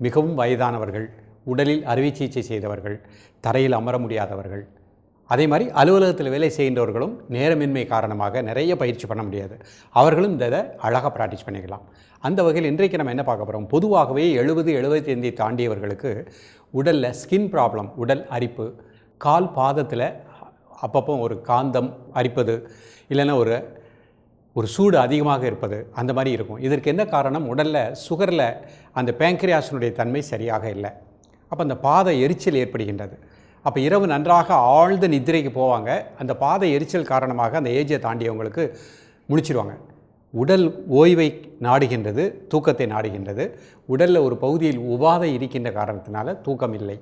மிகவும் வயதானவர்கள் உடலில் அறுவை சிகிச்சை செய்தவர்கள் தரையில் அமர முடியாதவர்கள். அதே மாதிரி அலுவலகத்தில் வேலை செய்கின்றவர்களும் நேரமின்மை காரணமாக நிறைய பயிற்சி பண்ண முடியாது. அவர்களும் இந்த இதை அழகாக ப்ராக்டிஸ் பண்ணிக்கலாம். அந்த வகையில் இன்றைக்கு நம்ம என்ன பார்க்க போகிறோம் பொதுவாகவே எழுபது எழுபத்தைந்தை தாண்டியவர்களுக்கு உடலில் ஸ்கின் ப்ராப்ளம் உடல் அரிப்பு கால் பாதத்தில் அப்பப்போ ஒரு காந்தம் அரிப்பது இல்லைன்னா ஒரு ஒரு சூடு அதிகமாக இருப்பது அந்த மாதிரி இருக்கும். இதற்கு என்ன காரணம்? உடலில் சுகரில் அந்த பேங்க்ரியாஸினுடைய தன்மை சரியாக இல்லை. அப்போ அந்த பாதை எரிச்சல் ஏற்படுகின்றது. அப்போ இரவு நன்றாக ஆழ்ந்த நித்திரைக்கு போவாங்க. அந்த பாதை எரிச்சல் காரணமாக அந்த ஏஜை தாண்டியவங்களுக்கு முழிச்சிருவாங்க உடல் ஓய்வை நாடுகின்றது தூக்கத்தை நாடுகின்றது. உடலில் ஒரு பகுதியில் உபாதை இருக்கின்ற காரணத்தினால தூக்கம் இல்லை.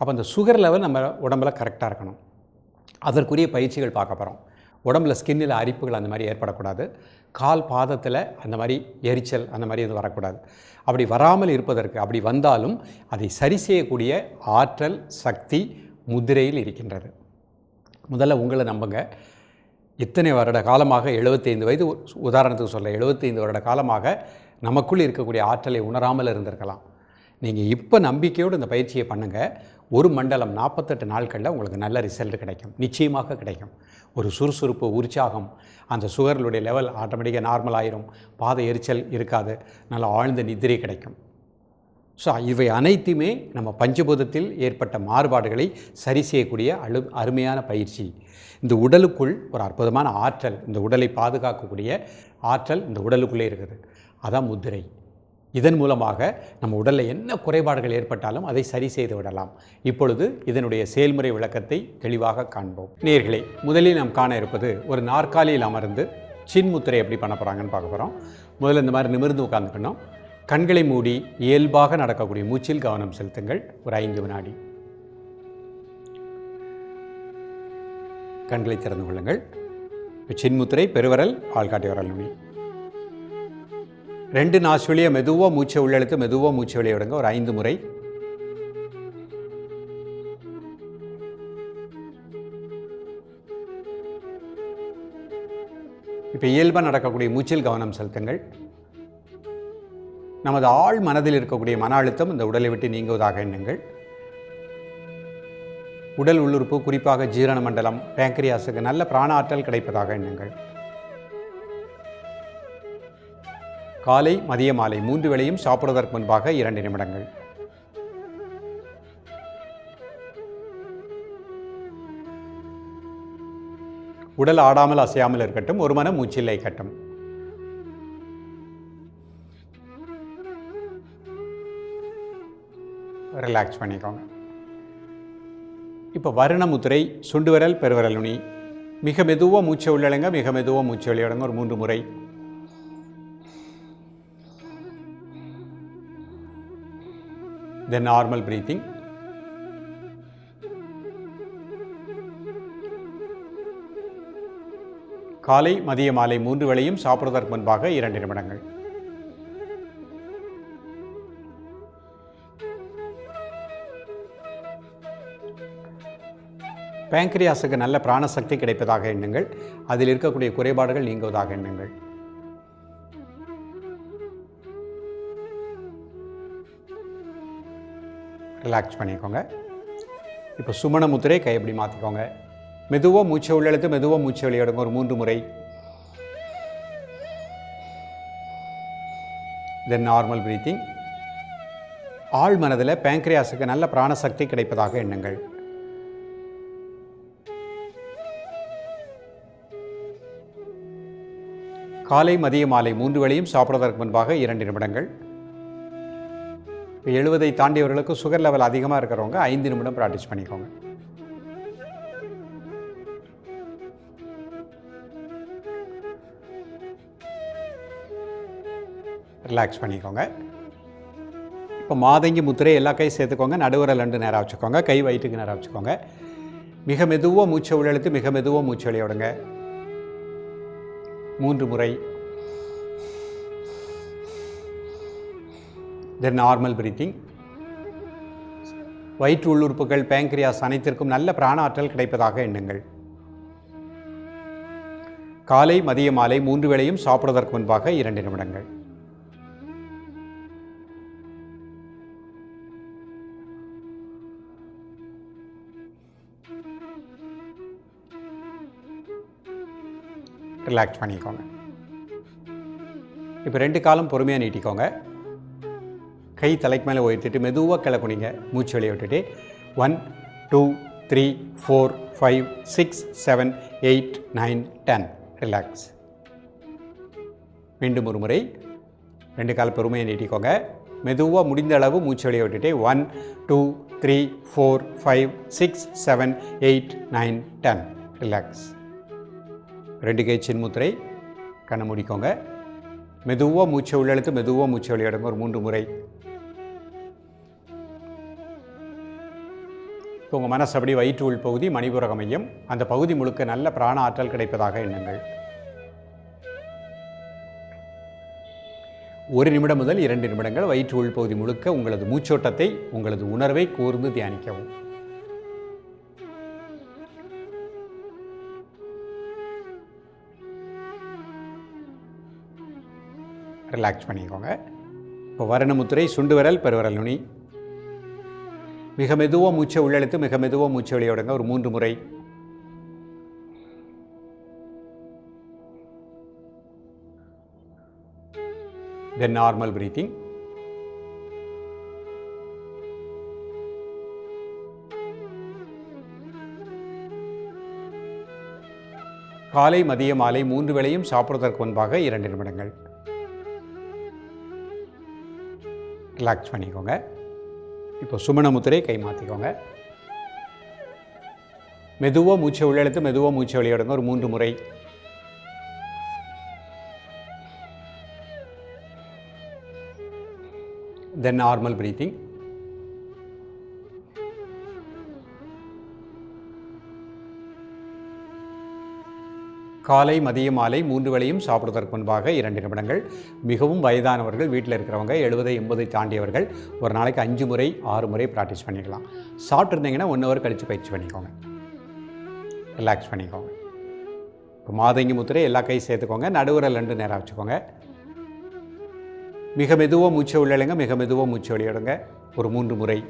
அப்போ அந்த சுகர் லெவல் நம்ம உடம்புல கரெக்டாக இருக்கணும். அதற்குரிய பயிற்சிகள் பார்க்க போகிறோம் உடம்புல ஸ்கின்னில் அரிப்புகள் அந்த மாதிரி ஏற்படக்கூடாது. கால் பாதத்தில் அந்த மாதிரி எரிச்சல் அந்த மாதிரி எதுவும் வரக்கூடாது. அப்படி வராமல் இருப்பதற்கு அப்படி வந்தாலும் அதை சரி செய்யக்கூடிய ஆற்றல் சக்தி முதிரையில் இருக்கின்றது. முதல்ல உங்களை நம்புங்க. இத்தனை வருட காலமாக 75 வயது உதாரணத்துக்கு சொல்ல 75 வருட காலமாக நமக்குள் இருக்கக்கூடிய ஆற்றலை உணராமல் இருந்திருக்கலாம். நீங்கள் இப்போ நம்பிக்கையோடு இந்த பயிற்சியை பண்ணுங்கள் ஒரு மண்டலம் நாற்பத்தெட்டு நாட்களில் உங்களுக்கு நல்ல ரிசல்ட் கிடைக்கும். நிச்சயமாக கிடைக்கும். ஒரு சுறுசுறுப்பு உற்சாகம் அந்த சுகர்களுடைய லெவல் ஆட்டோமேட்டிக்காக நார்மல் ஆயிரும். பாத எரிச்சல் இருக்காது. நல்ல ஆழ்ந்த நிதிரை கிடைக்கும். ஸோ இவை அனைத்துமே நம்ம பஞ்சபூதத்தில் ஏற்பட்ட மாறுபாடுகளை சரி செய்யக்கூடிய அழு அருமையான பயிற்சி. இந்த உடலுக்குள் ஒரு அற்புதமான ஆற்றல் இந்த உடலை பாதுகாக்கக்கூடிய ஆற்றல் இந்த உடலுக்குள்ளே இருக்குது. அதான் முத்திரை. இதன் மூலமாக நம்ம உடலில் என்ன குறைபாடுகள் ஏற்பட்டாலும் அதை சரி செய்து விடலாம். இப்பொழுது இதனுடைய செயல்முறை விளக்கத்தை தெளிவாக காண்போம். நேர்களே முதலில் நாம் காண இருப்பது ஒரு நாற்காலியில் அமர்ந்து சின்முத்திரை எப்படி பண்ண போகிறாங்கன்னு பார்க்க போகிறோம் முதல்ல இந்த மாதிரி நிமிர்ந்து உட்காந்துக்கணும் கண்களை மூடி இயல்பாக நடக்கக்கூடிய மூச்சில் கவனம் செலுத்துங்கள். ஒரு ஐந்து வினாடி. கண்களை திறந்து கொள்ளுங்கள். சின்முத்திரை பெருவரல் ஆள்காட்டி வரல் நுனி. ரெண்டு நாசு வழியை மெதுவாக மூச்சை உள்ளெழுத்து மெதுவாக மூச்சை வெளியே விடுங்க. ஒரு ஐந்து முறை. இப்போ இயல்பாக நடக்கக்கூடிய மூச்சில் கவனம் செலுத்துங்கள். நமது ஆழ் மனதில் இருக்கக்கூடிய மன அழுத்தம் இந்த உடலை விட்டு நீங்குவதாக எண்ணுங்கள். உடல் உள்ளுறுப்பு குறிப்பாக ஜீரண மண்டலம் பேங்கரியாஸுக்கு நல்ல பிராண ஆற்றல் கிடைப்பதாக எண்ணுங்கள். காலை மதிய மாலை மூன்று வேளையும் சாப்பிடுவதற்கு முன்பாக இரண்டு நிமிடங்கள். உடல் ஆடாமல் அசையாமல் இருக்கட்டும் ஒரு மனம் மூச்சில்லை கட்டும் ரிலாக்ஸ் பண்ணிக்கோங்க. இப்போ வருண முத்திரை சுண்டு விரல் பெருவிரல் நுனி. மிக மெதுவாக மூச்சை உள்ளடங்க மிக மெதுவாக மூச்சை வெளியிடங்க ஒரு மூன்று முறை. தென் நார்மல் ப்ரீத்திங் காலை மதிய மாலை மூன்று வேளையும் சாப்பிடுவதற்கு முன்பாக இரண்டு நிமிடங்கள். பேங்க்ரியாஸுக்கு நல்ல பிராணசக்தி கிடைப்பதாக எண்ணுங்கள். அதில் இருக்கக்கூடிய குறைபாடுகள் நீங்குவதாக எண்ணுங்கள். ரிலாக்ஸ் பண்ணிக்கோங்க. இப்போ சுமண முத்திரை கை எப்படி மாற்றிக்கோங்க மெதுவாக மூச்சை உள்ளெழுத்து மெதுவாக மூச்சை வெளியிடுங்க ஒரு மூன்று முறை. தென் நார்மல் பிரீத்திங் ஆழ் மனதில் பேங்க்ரியாஸுக்கு நல்ல பிராணசக்தி கிடைப்பதாக எண்ணுங்கள். காலை மதிய மாலை மூன்று வேளையும் சாப்பிடுவதற்கு முன்பாக இரண்டு நிமிடங்கள். இப்போ எழுபதை தாண்டியவர்களுக்கு சுகர் லெவல் அதிகமாக இருக்கிறவங்க ஐந்து நிமிடம் ப்ராக்டிஸ் பண்ணிக்கோங்க. ரிலாக்ஸ் பண்ணிக்கோங்க. இப்போ மாதங்கி முத்திரை எல்லா கையும் சேர்த்துக்கோங்க நடுவரல் ரெண்டு நேரம் வச்சுக்கோங்க கை வயிற்றுக்கு நேரம் வச்சுக்கோங்க. மிக மெதுவாக மூச்சை உள்ளெழுத்து மிக மெதுவாக மூச்சு விளையாடுங்க மூன்று முறை தென் நார்மல் பிரீத்திங் வயிற்று உள்ளுறுப்புகள் பேங்க்ரியாஸ் அனைத்திற்கும் நல்ல பிராண ஆற்றல் கிடைப்பதாக எண்ணுங்கள். காலை மதிய மாலை மூன்று வேளையும் சாப்பிடுவதற்கு முன்பாக இரண்டு நிமிடங்கள். ரிலாக்ஸ் பண்ணிக்கோங்க. இப்போ ரெண்டு காலம் பொறுமையாக நீட்டிக்கோங்க. கை தலைக்கு மேலே உயர்த்திட்டு மெதுவாக கிளை குனிங்க மூச்சு வெளியே விட்டுட்டு. One two three four five six seven eight nine ten relax மீண்டும் ஒரு முறை. ரெண்டு கால பொறுமையை நீட்டிக்கோங்க. மெதுவாக முடிந்த அளவு மூச்சு வெளியே விட்டுட்டு. One two three four five six seven eight nine ten relax ரெண்டு கை சின்முத்திரை கண்ணை முடிக்கோங்க. மெதுவாக மூச்சை உள்ளெழுத்து மெதுவாக மூச்சை வெளியிடுங்க ஒரு மூன்று முறை. இப்போ உங்கள் மனசு அப்படி வயிற்று உள் பகுதி மணிபுரக மையம். அந்த பகுதி முழுக்க நல்ல பிராண ஆற்றல் கிடைப்பதாக எண்ணுங்கள். ஒரு நிமிடம் முதல் இரண்டு நிமிடங்கள் வயிற்று உள் பகுதி முழுக்க உங்களது மூச்சோட்டத்தை உங்களது உணர்வை கூர்ந்து தியானிக்கவும். ரிலாக்ஸ் பண்ணிக்கோங்க. இப்போ வரணமுத்திரை சுண்டு விரல் பெருவரல் நுனி. மிக மெதுவாக மூச்சை உள்ளெழுத்து மிக மெதுவாக மூச்சை வெளியோடுங்க ஒரு மூன்று முறை. தென் நார்மல் பிரீத்திங் காலை மதிய மாலை மூன்று வேளையும் சாப்பிடுவதற்கு முன்பாக இரண்டு நிமிடங்கள். ரிலாக்ஸ் பண்ணிக்கோங்க. இப்போ சுமணமுத்திரை கை மாற்றிக்கோங்க மெதுவாக மூச்சை உள்ளெழுத்து மெதுவாக மூச்சை வெளியிடுங்க ஒரு மூன்று முறை. தென் நார்மல் ப்ரீத்திங் காலை மதிய மாலை மூன்று வேளையும் சாப்பிடுவதற்கு முன்பாக இரண்டு நிமிடங்கள். மிகவும் வயதானவர்கள் வீட்டில் இருக்கிறவங்க எழுபதை எண்பதை தாண்டியவர்கள் ஒரு நாளைக்கு அஞ்சு முறை ஆறு முறை ப்ராக்டிஸ் பண்ணிக்கலாம். சாப்பிட்ருந்தீங்கன்னா ஒன் ஹவர் கழித்து பயிற்சி பண்ணிக்கோங்க. ரிலாக்ஸ் பண்ணிக்கோங்க. இப்போ மாதங்கி முத்திரை எல்லா கையும் சேர்த்துக்கோங்க. நடுவரல் ரெண்டு நேரம் வச்சுக்கோங்க. மிக மெதுவாக மூச்சை உள்ளிடுங்க மிக மெதுவாக மூச்சை வெளியிடுங்க. ஒரு மூன்று முறை.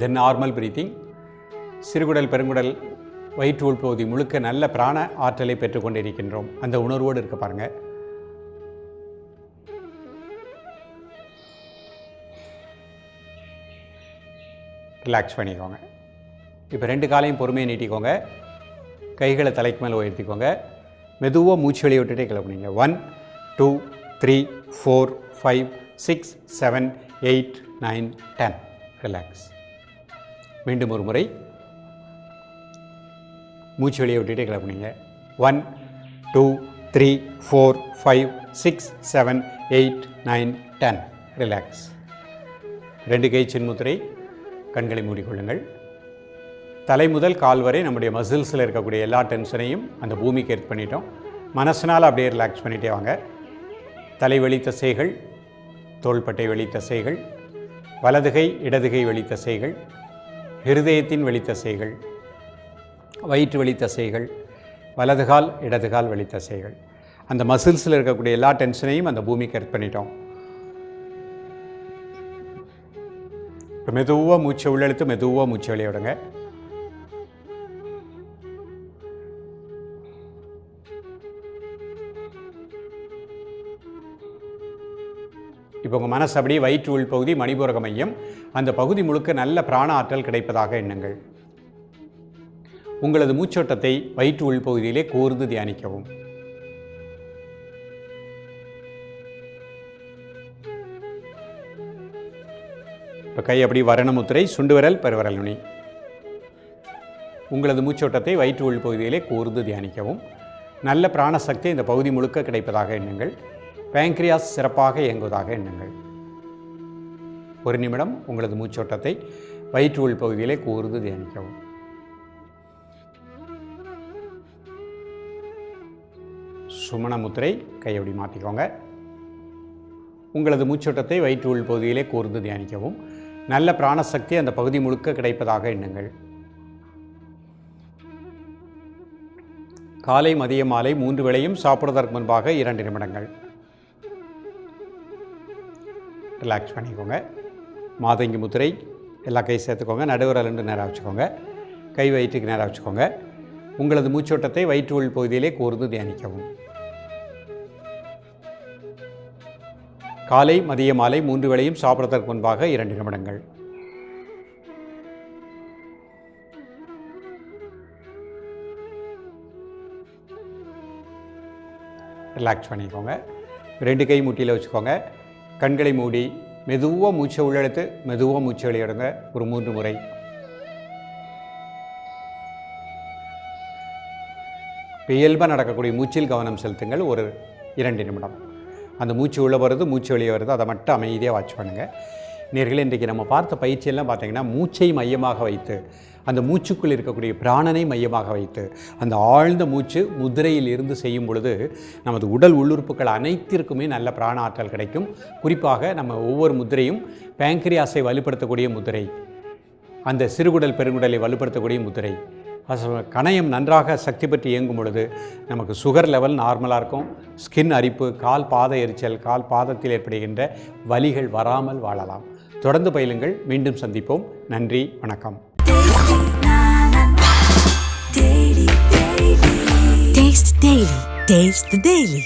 தென் நார்மல் பிரீத்திங் சிறுகுடல் பெருங்குடல் வயிற்று உள்பகுதி முழுக்க நல்ல பிராண ஆற்றலை பெற்றுக்கொண்டிருக்கின்றோம் அந்த உணர்வோடு இருக்க பாருங்க. ரிலாக்ஸ் பண்ணிக்கோங்க. இப்போ ரெண்டு காலையும் பொறுமையை நீட்டிக்கோங்க. கைகளை தலைக்கு மேலே உயர்த்திக்கோங்க. மெதுவாக மூச்சு வெளியே விட்டுட்டே கிளம்புனீங்க. One two three four five six seven eight nine ten relax மீண்டும் ஒரு முறை. மூச்சு வெளியே விட்டுட்டே கிளம்புனீங்க one two three four five six seven eight nine ten relax ரெண்டு கை சின்முத்திரை கண்களை மூடிக்கொள்ளுங்கள். தலை முதல் கால் வரை நம்முடைய மசில்ஸில் இருக்கக்கூடிய எல்லா டென்ஷனையும் அந்த பூமிக்கு ஏற்று பண்ணிட்டோம். மனசினால் அப்படியே ரிலாக்ஸ் பண்ணிகிட்டே வாங்க. தலைவெளி தசைகள் தோள்பட்டை வெளி தசைகள் வலதுகை இடதுகை வெளி தசைகள் ஹிருதயத்தின் வெளித்தசைகள் வயிற்று வெளித்தசைகள் வலதுகால் இடதுகால் வெளித்தசைகள். அந்த மசில்ஸில் இருக்கக்கூடிய எல்லா டென்ஷனையும் அந்த பூமிக்கு ஏற்று பண்ணிட்டோம். இப்போ மெதுவாக மூச்சை உள்ளெழுத்து மெதுவாக மூச்சை வெளியே விடுங்க. இப்போ உங்கள் மனசு அப்படியே வயிற்று உள் பகுதி மணிபூரக மையம். அந்த பகுதி முழுக்க நல்ல பிராண ஆற்றல் கிடைப்பதாக எண்ணுங்கள். உங்களது மூச்சோட்டத்தை வயிற்று உள் பகுதியிலே கூர்ந்து தியானிக்கவும். இப்போ கை அப்படி வரணமுத்திரை சுண்டு விரல் பெருவரல் நுனி. உங்களது மூச்சோட்டத்தை வயிற்று உள் பகுதியிலே கூர்ந்து தியானிக்கவும். நல்ல பிராணசக்தி இந்த பகுதி முழுக்க கிடைப்பதாக எண்ணுங்கள். பேங்க்ரியாஸ் சிறப்பாக இயங்குவதாக எண்ணுங்கள். ஒரு நிமிடம் உங்களது மூச்சோட்டத்தை வயிற்று உள் பகுதியிலே கூர்ந்து தியானிக்கவும். சுமண முத்திரை கையொடி மாற்றிக்கோங்க. உங்களது மூச்சோட்டத்தை வயிற்று உள் பகுதியிலே கூர்ந்து தியானிக்கவும். நல்ல பிராணசக்தி அந்த பகுதி முழுக்க கிடைப்பதாக எண்ணுங்கள். காலை மதிய மாலை மூன்று வேளையும் சாப்பிடுவதற்கு முன்பாக இரண்டு நிமிடங்கள். ரிலாக்ஸ் பண்ணிக்கோங்க. மாதங்கி முத்திரை எல்லா கை சேர்த்துக்கோங்க. நடுவரல் ரெண்டு நேராக வச்சுக்கோங்க கை வயிற்றுக்கு நேராக வச்சுக்கோங்க உங்களது மூச்சோட்டத்தை வயிற்று உள் பகுதியிலே கூர்ந்து தியானிக்கவும். காலை மதிய மாலை மூன்று வேளையும் சாப்பிட்றதற்கு முன்பாக இரண்டு நிமிடங்கள். ரிலாக்ஸ் பண்ணிக்கோங்க. ரெண்டு கை முட்டியில் வச்சுக்கோங்க. கண்களை மூடி மெதுவாக மூச்சை உள்ளெடுத்து மெதுவாக மூச்சை வெளியிடுங்க. ஒரு மூன்று முறை. இயல்பாக நடக்கக்கூடிய மூச்சில் கவனம் செலுத்துங்கள். ஒரு இரண்டு நிமிடம். அந்த மூச்சு உள்ளே வருது மூச்சு வெளியே வருது. அதை மட்டும் அமைதியாக வாட்ச் பண்ணுங்கள் நேர்களே இன்றைக்கி நம்ம பார்த்த பயிற்சியெல்லாம் பார்த்தீங்கன்னா மூச்சை மையமாக வைத்து அந்த மூச்சுக்குள் இருக்கக்கூடிய பிராணனை மையமாக வைத்து அந்த ஆழ்ந்த மூச்சு முதிரையில் இருந்து செய்யும் பொழுது நமது உடல் உள்ளுறுப்புகள் அனைத்திற்குமே நல்ல பிராண ஆற்றல் கிடைக்கும். குறிப்பாக நம்ம ஒவ்வொரு முதிரையும் பேங்க்ரியாஸை வலுப்படுத்தக்கூடிய முதிரை அந்த சிறுகுடல் பெருங்குடலை வலுப்படுத்தக்கூடிய முதிரை. கணையம் நன்றாக சக்தி பற்றி இயங்கும் பொழுது நமக்கு சுகர் லெவல் நார்மலாக இருக்கும். ஸ்கின் அரிப்பு கால் பாத எரிச்சல் கால் பாதத்தில் ஏற்படுகின்ற வலிகள் வராமல் வாழலாம். தொடர்ந்து பயிலுங்கள் மீண்டும் சந்திப்போம் நன்றி வணக்கம் Taste Daily. Taste the Daily.